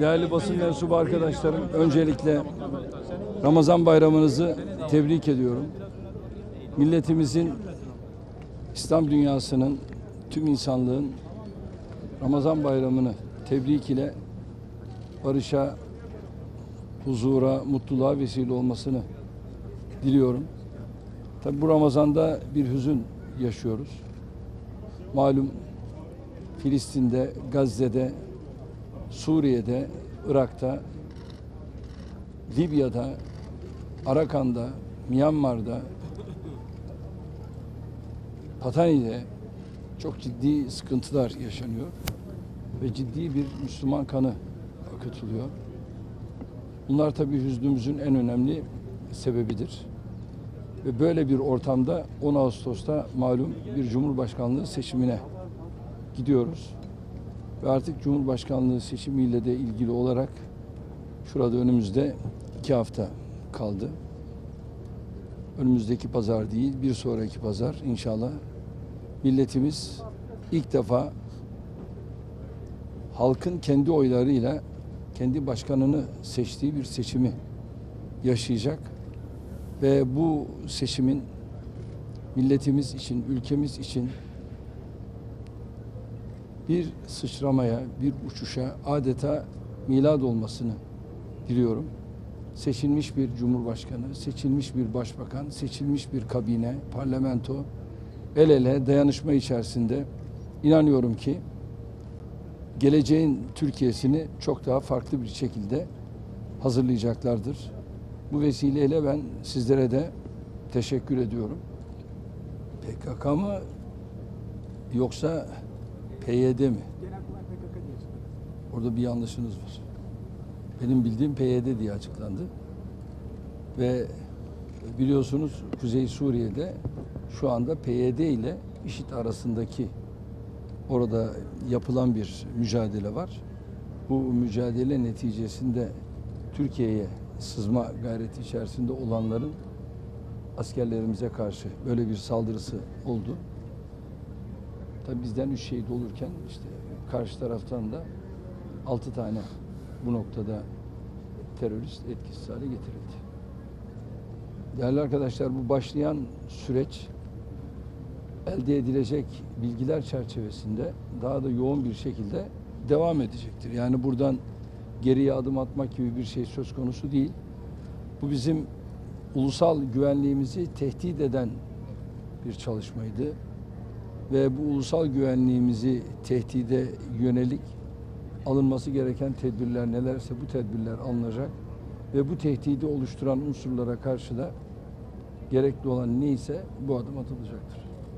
Değerli basın mensubu arkadaşlarım, öncelikle Ramazan bayramınızı tebrik ediyorum. Milletimizin, İslam dünyasının, tüm insanlığın Ramazan bayramını tebrik ile barışa, huzura, mutluluğa vesile olmasını diliyorum. Tabi bu Ramazan'da bir hüzün yaşıyoruz. Malum Filistin'de, Gazze'de, Suriye'de, Irak'ta, Libya'da, Arakan'da, Myanmar'da, Patani'de çok ciddi sıkıntılar yaşanıyor ve ciddi bir Müslüman kanı akıtılıyor. Bunlar tabii hüznümüzün en önemli sebebidir. Ve böyle bir ortamda 10 Ağustos'ta malum bir Cumhurbaşkanlığı seçimine gidiyoruz. Ve artık Cumhurbaşkanlığı seçimiyle de ilgili olarak şurada önümüzde iki hafta kaldı. Önümüzdeki pazar değil, bir sonraki pazar inşallah milletimiz ilk defa halkın kendi oylarıyla kendi başkanını seçtiği bir seçimi yaşayacak ve bu seçimin milletimiz için, ülkemiz için bir sıçramaya, bir uçuşa adeta milad olmasını diliyorum. Seçilmiş bir cumhurbaşkanı, seçilmiş bir başbakan, seçilmiş bir kabine, parlamento el ele dayanışma içerisinde inanıyorum ki geleceğin Türkiye'sini çok daha farklı bir şekilde hazırlayacaklardır. Bu vesileyle ben sizlere de teşekkür ediyorum. PKK mı yoksa PYD mi? Genelkurmay PKK diye açıkladı. Orada bir yanlışınız var. Benim bildiğim PYD diye açıklandı. Ve biliyorsunuz Kuzey Suriye'de şu anda PYD ile IŞİD arasındaki orada yapılan bir mücadele var. Bu mücadele neticesinde Türkiye'ye sızma gayreti içerisinde olanların askerlerimize karşı böyle bir saldırısı oldu. Tabi bizden üç şehit olurken işte karşı taraftan da altı tane bu noktada terörist etkisiz hale getirildi. Değerli arkadaşlar bu başlayan süreç elde edilecek bilgiler çerçevesinde daha da yoğun bir şekilde devam edecektir. Yani buradan geriye adım atmak gibi bir şey söz konusu değil. Bu bizim ulusal güvenliğimizi tehdit eden bir çalışmaydı ve bu ulusal güvenliğimizi tehdide yönelik alınması gereken tedbirler nelerse bu tedbirler alınacak ve bu tehdidi oluşturan unsurlara karşı da gerekli olan neyse bu adım atılacaktır.